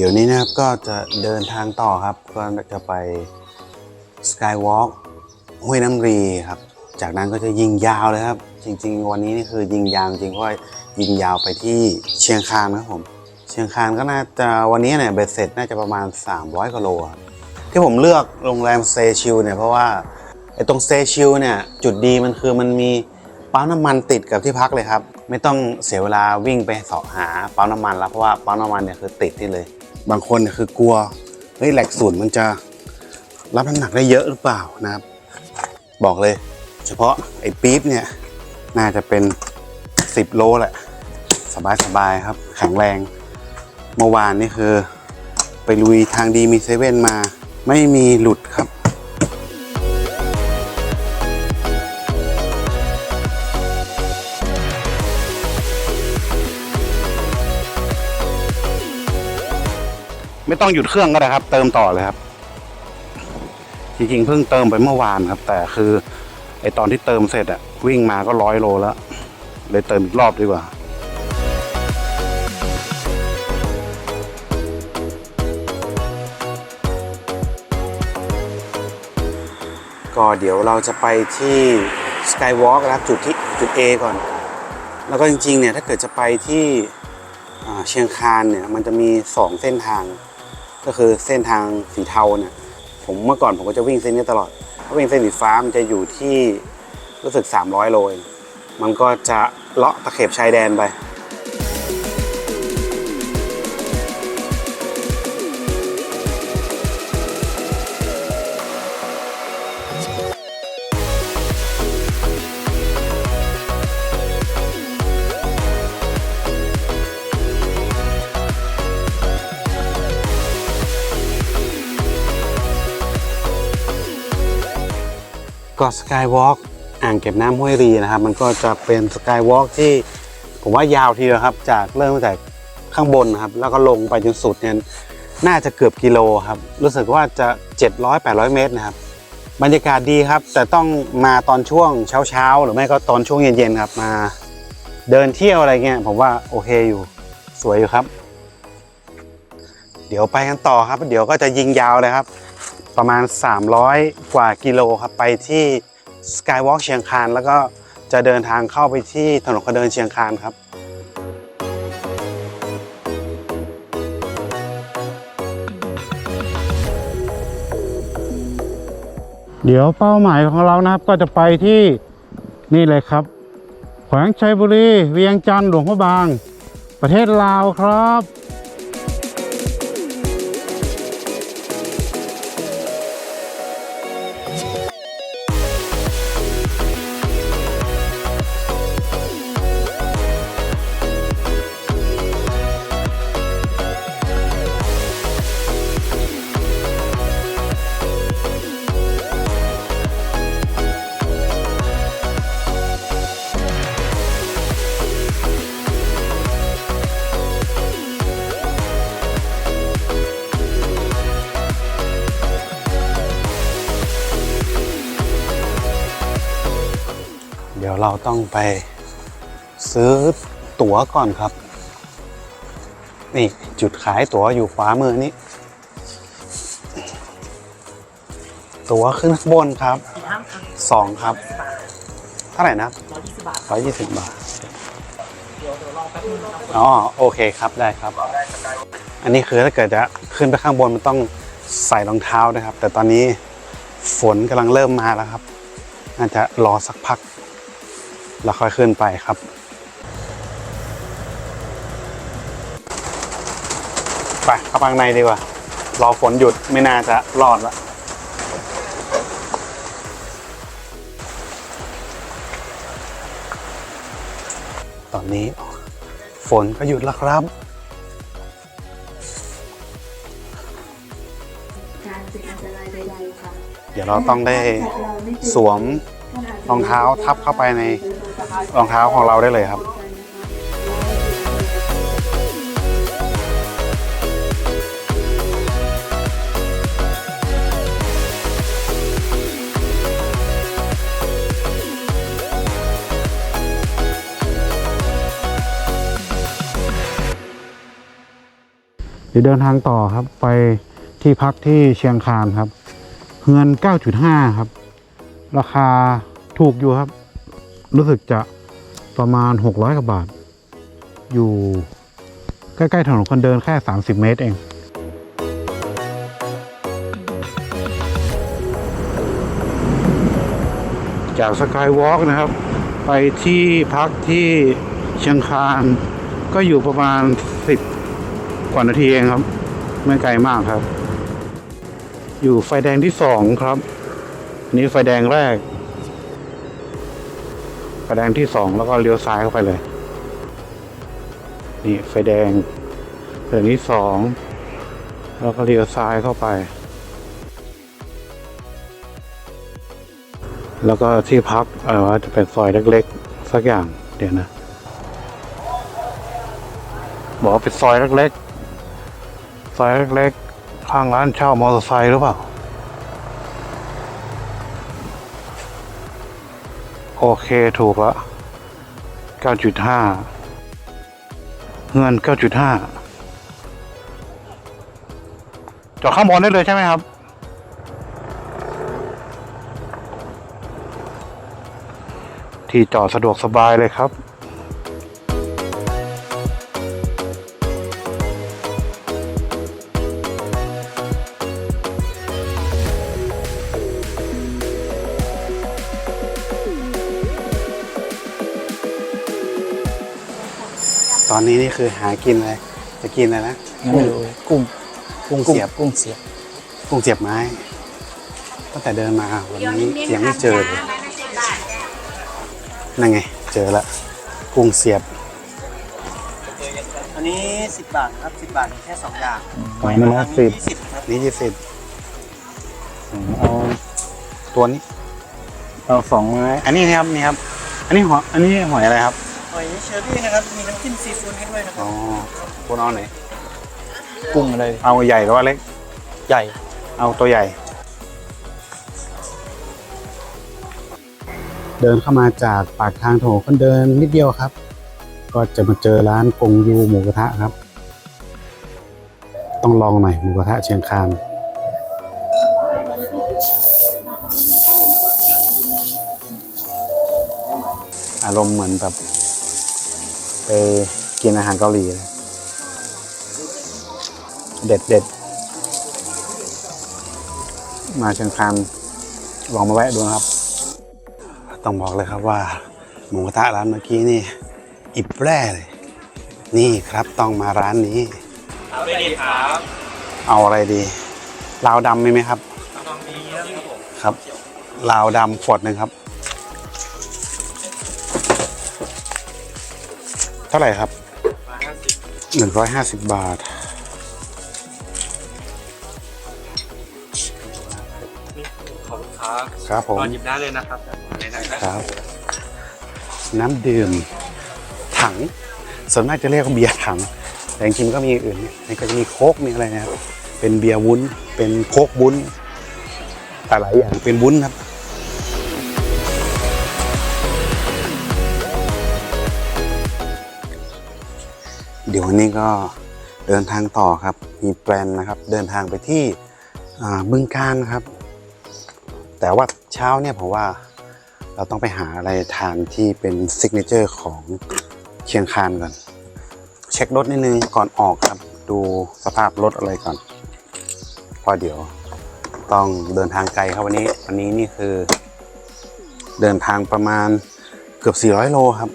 เดี๋ยวนี้นะครับก็จะเดินทางต่อครับ ก็จะไปสกายวอล์กห้วยน้ำรีครับ จากนั้นก็จะยิงยาวเลยครับ จริง ๆ วันนี้นี่คือยิงยาวจริงเพราะว่ายิงยาวไปที่เชียงคานครับผม เชียงคานก็น่าจะวันนี้เนี่ยเบ็ดเสร็จน่าจะประมาณ 300กิโลครับที่ผมเลือกโรงแรมเตชิลเนี่ยเพราะว่าไอ้ตรงเตชิลเนี่ยจุดดีมันคือมันมีปั๊มน้ำมันติดกับที่พักเลยครับ ไม่ต้องเสียเวลาวิ่งไปเสาะหาปั๊มน้ำมันแล้วเพราะว่าปั๊มน้ำมันเนี่ยคือติดที่เลย บางคนเนี่ยคือกลัวเฮ้ยแหลกศูนย์มันจะรับน้ำหนักได้เยอะหรือเปล่านะครับ บอกเลย เฉพาะไอ้ปี๊บเนี่ย น่าจะเป็น 10 โลแหละ สบายๆครับ แข็งแรง เมื่อวานนี่คือ ไปลุยทางดีมีเซเว่นมา ไม่มีหลุดครับ ไม่ต้องหยุดเครื่องก็ได้ครับ เติมต่อเลยครับ จริงๆเพิ่งเติมไปเมื่อวานครับ แต่คือไอตอนที่เติมเสร็จอะวิ่งมาก็ร้อยโลแล้ว เลยเติมอีกรอบดีกว่าก็เดี๋ยวเราจะไปที่ Skywalk นะครับจุดที่จุด A ก่อน แล้วก็จริงๆเนี่ยถ้าเกิดจะไปที่เชียงคานเนี่ยมันจะมี 2 เส้นทาง ก็คือเส้นทางสีเทาเนี่ยผมเมื่อก่อนผมก็จะวิ่งเส้นนี้ตลอดถ้าวิ่งเส้นสีฟ้ามันจะอยู่ที่รู้สึก 300 โลมันก็จะเลาะตะเข็บชายแดนไป ก็สกายวอล์กอ่างเก็บน้ำห้วยรีนะครับ มันก็จะเป็นสกายวอล์กที่ผมว่ายาวทีเดียวครับ จากเริ่มตั้งแต่ข้างบนนะครับ แล้วก็ลงไปจนสุดเนี่ยน่าจะเกือบกิโลครับ รู้สึกว่าจะ 700-800 เมตรนะครับ บรรยากาศดีครับ แต่ต้องมาตอนช่วงเช้าๆ หรือไม่ก็ตอนช่วงเย็นๆครับมาเดินเที่ยวอะไรเงี้ยผมว่าโอเคอยู่สวยอยู่ครับ เดี๋ยวไปกันต่อครับ เดี๋ยวก็จะยิงยาวเลยครับ ประมาณ 300 กว่ากิโลครับไปที่ Skywalk เชียงคานแล้วก็จะเดินทางเข้าไปที่ถนนคนเดินเชียงคานครับ เดี๋ยวเป้าหมายของเรานะครับก็จะไปที่นี่เลยครับ แขวงชัยบุรี เวียงจันทร์หลวงพระบาง ประเทศลาวครับ เดี๋ยวเราต้องไปซื้อตั๋วก่อนครับ นี่จุดขายตั๋วอยู่ขวามือนี้ ตั๋วขึ้นข้างบนครับสองครับ เท่าไหร่นะร้อยยี่สิบบาทอ๋อโอเคครับได้ครับ อันนี้คือถ้าเกิดจะขึ้นไปข้างบนมันต้องใส่รองเท้านะครับ แต่ตอนนี้ฝนกำลังเริ่มมาแล้วครับ น่าจะรอสักพัก แล้วค่อยขึ้นไปครับ ไปเข้าไปข้างในดีกว่า รอฝนหยุดไม่น่าจะรอดละตอนนี้ฝนก็หยุดแล้วครับ การเป็นอันตรายใดๆค่ะเดี๋ยวเราต้องได้สวมรองเท้าทับเข้าไปใน รองเท้าของเราได้เลยครับเดี๋ยวเดินทางต่อครับไปที่พักที่เชียงคานครับ เงิน 9.5 ครับ ราคาถูกอยู่ครับ รู้สึกจะประมาณ 600กว่าบาท อยู่ใกล้ๆถนนคนเดินแค่ 30 เมตรเองจากสกายวอล์กนะครับ ไปที่พักที่เชียงคานก็อยู่ประมาณ 10 กว่านาทีเองครับ ไม่ไกลมากครับ อยู่ไฟแดงที่สองครับนนี้ไฟแดงแรก ฟแดงที่สองแล้วก็เลี้ยวซ้ายเข้าไปเลย นี่ไฟแดงไฟแดงที่สองแล้วก็เลี้ยวซ้ายเข้าไป แล้วก็ที่พักเออว่าจะเป็นซอยเล็กๆ สักอย่างเดี๋ยวนะ บอกว่าเป็นซอยเล็กๆ ซอยเล็กๆ ข้างร้านเช่ามอเตอร์ไซค์หรือเปล่า โอเคถูกละ9.5 เงิน 9.5 จอดข้างบนได้เลยใช่ไหมครับ ที่จอดสะดวกสบายเลยครับ อนนี้นี่คือหากินอะไรจะกินอะไรนะไม่รู้กุ้งกุ้งกุ้งเสียบกุ้งเสียบกุ้งเสียบไม้ตั้งแต่เดินมาวันนี้ยังไม่เจอเลยนั่นไง เจอละกุ้งเสียบ อันนี้10บาทครับ10บาทมีแค่2อย่างหอยนางรมสิบสิบครับนี่ยี่สิบเอาตัวนี้เอาสองไม้อันนี้นะครับนี่ครับ อันนี้หอยอันนี้หอยอะไรครับ หอยเชอรี่นะครับ มีน้ำจิ้มซีฟู้ดให้ด้วยนะคอ๋รัอบคุณเอาไหน กุ้งอะไรเอาใหญ่หรือว่าเล็ก ใหญ่เอาตัวใหญ่ เดินเข้ามาจากปากทางโถคนเดินนิดเดียวครับ ก็จะมาเจอร้านกงยูหมูกระทะครับ ต้องลองหน่อยหมูกระทะเชียงคานอารมณ์เหมือนแบบ ไปกินอาหารเกาหลีเลยเด็ดเด็ดมาเชียงคานลองมาแวะดูนะครับ ต้องบอกเลยครับว่า หมูกระทะร้านเมื่อกี้นี่อิบแร่เลย นี่ครับต้องมาร้านนี้ เอาอะไรดีครับเอาอะไรดีลาวดำมีไหมครับลาวดำมีครับผมครับลาวดำขวดหนึ่งครับ เท่าไหร่ครับหนึ่งร้อยห้าสิบบาท ขอบคุณครับครับผม ตอนหยิบได้เลยนะครับในนั้นนะครับ น้ำดื่ม ถัง ส่วนมากจะเรียกว่าเบียร์ถัง แต่จริงๆก็มีอย่างอื่นเนี่ยนี่ก็จะมีโค้กมีอะไรนะครับ เป็นเบียร์วุ้น เป็นโค้กวุ้นแต่หลายอย่างเป็นวุ้นครับ เดี๋ยววันนี้ก็เดินทางต่อครับ มีแปลนนะครับ เดินทางไปที่บึงการครับ แต่ว่าเช้าเนี่ยผมว่าเราต้องไปหาอะไรทานที่เป็นซิกเนเจอร์ของเชียงคานก่อน เช็ครถนิดนึงก่อนออกครับ ดูสภาพรถอะไรก่อนเพราะเดี๋ยวต้องเดินทางไกลครับวันนี้ วันนี้นี่คือ เดินทางประมาณเกือบ 400 โลครับ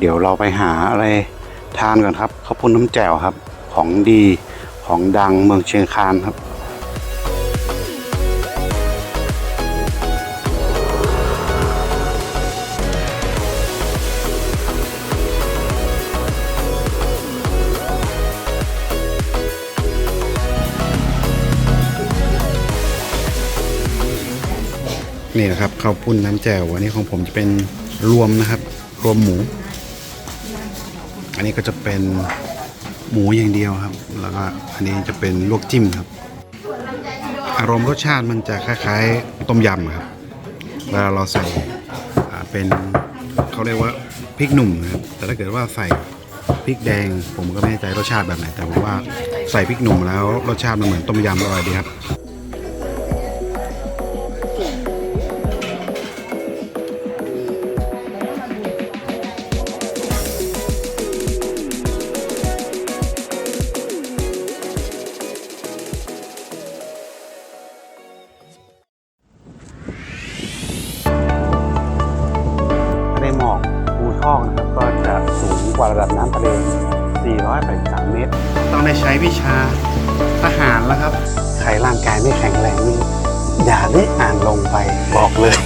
เดี๋ยวเราไปหาอะไรทานก่อนครับข้าวปุ้นน้ำแจ่วครับ ของดีของดังเมืองเชียงคานครับนี่นะครับข้าวปุ้นน้ำแจ่วอันนี้ของผมจะเป็นรวมนะครับ รวมหมู อันนี้ก็จะเป็นหมูอย่างเดียวครับ แล้วก็อันนี้จะเป็นลวกจิ้มครับ อารมณ์รสชาติมันจะคล้ายๆต้มยำครับ เวลาเราใส่เป็นเขาเรียกว่าพริกหนุ่มครับ แต่ถ้าเกิดว่าใส่พริกแดงผมก็ไม่แน่ใจรสชาติแบบไหน แต่ผมว่าใส่พริกหนุ่มแล้วรสชาติมันเหมือนต้มยำอร่อยดีครับ 483เมตรต้องได้ใช้วิชาทหารแล้วครับ ใครร่างกายไม่แข็งแรงนี่อย่าได้อ่านลงไปบอกเลย